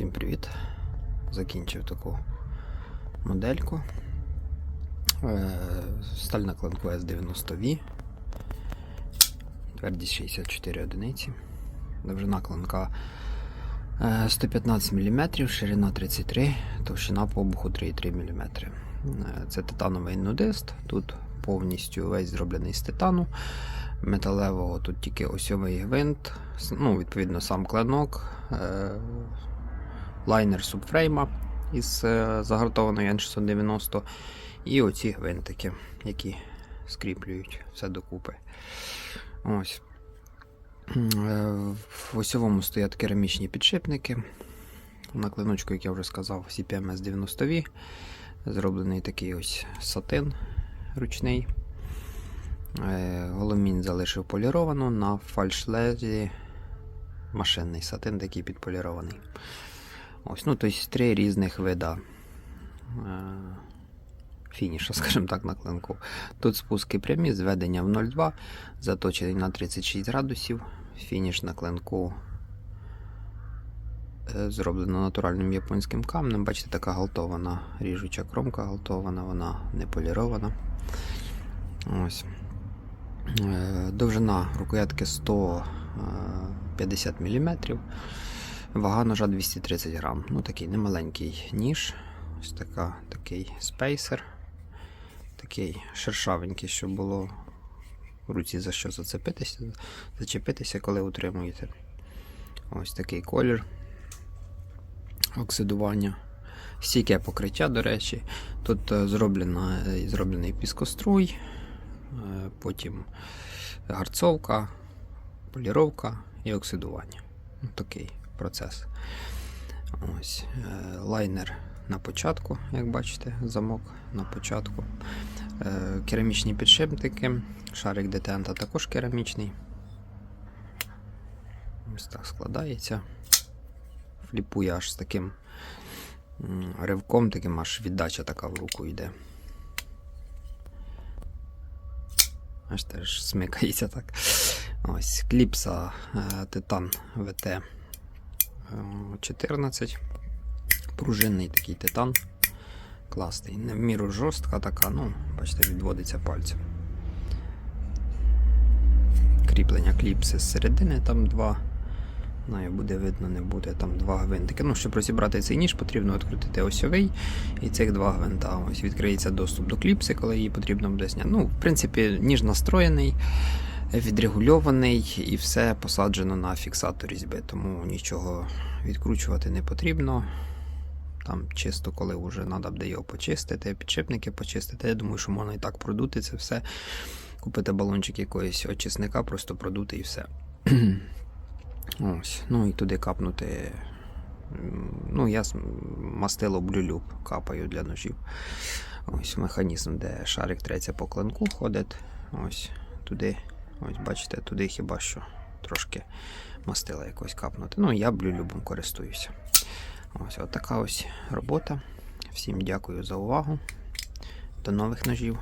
Всім привіт! Закінчив таку модельку. Е, Сталь на S90V. Твердість 64 одиниці. Довжина клинка е, 115 мм, ширина 33 товщина по обуху 3,3 мм. Е, Це титановий нудист. Тут повністю весь зроблений з титану. Металевого тут тільки осьовий гвинт, ну, відповідно, сам клинок, е, лайнер субфрейма із е, загартованої N690 і оці гвинтики, які скріплюють все докупи. Ось. Е, В осьовому стоять керамічні підшипники. На клиночку, як я вже сказав, CPMS 90V. Зроблений такий ось сатин ручний. Е, Голомінь залишив поліровану на фальшлезі машинний сатин, такий підполірований. Ось, ну, тобто три різних вида е, фініша, скажімо так, на клинку. Тут спуски прямі, зведення в 0,2, заточений на 36 градусів. Фініш на клинку е, зроблено натуральним японським камнем. Бачите, така галтована ріжуча кромка галтована, вона не полірована. Ось. Е, Довжина рукоятки 150 мм. Вага ножа 230 грам. Ну, такий немаленький ніж. Ось така, такий спейсер. Такий шершавенький, щоб було в руці за що зацепитися, зачепитися, коли утримуєте. Ось такий колір оксидування. Стійке покриття, до речі. Тут е, зроблена, е, зроблений піскоструй, е, потім гарцовка, поліровка і оксидування. Ну, Такий процес. Ось. е, Лайнер на початку, як бачите, замок на початку. Е, Керамічні підшипники, шарик детента також керамічний. Ось так складається. Фліпує аж з таким ривком, таким аж віддача така в руку йде. Аж теж смикається так. Ось кліпса Титан ВТ е, 14. Пружинний такий титан. Класний. Не в міру жорстка така, ну, бачите, відводиться пальцем. Кріплення кліпси з середини, там два. Знаю, буде видно, не буде, там два гвинтики. Ну, щоб розібрати цей ніж, потрібно відкрутити осьовий і цих два гвинта. Ось відкриється доступ до кліпси, коли її потрібно буде зняти. Ну, в принципі, ніж настроєний, відрегульований і все посаджено на фіксатор різьби, тому нічого відкручувати не потрібно. Там чисто, коли вже треба буде його почистити, підшипники почистити. Я думаю, що можна і так продути це все. Купити балончик якогось очисника, просто продути і все. Ось. Ну і туди капнути. Ну, я мастило блюлюб капаю для ножів. Ось механізм, де шарик треться по клинку ходить. Ось туди. Ось, бачите, туди хіба що трошки мастила якось капнути. Ну, я блюлюбом користуюся. Ось така ось робота. Всім дякую за увагу. До нових ножів.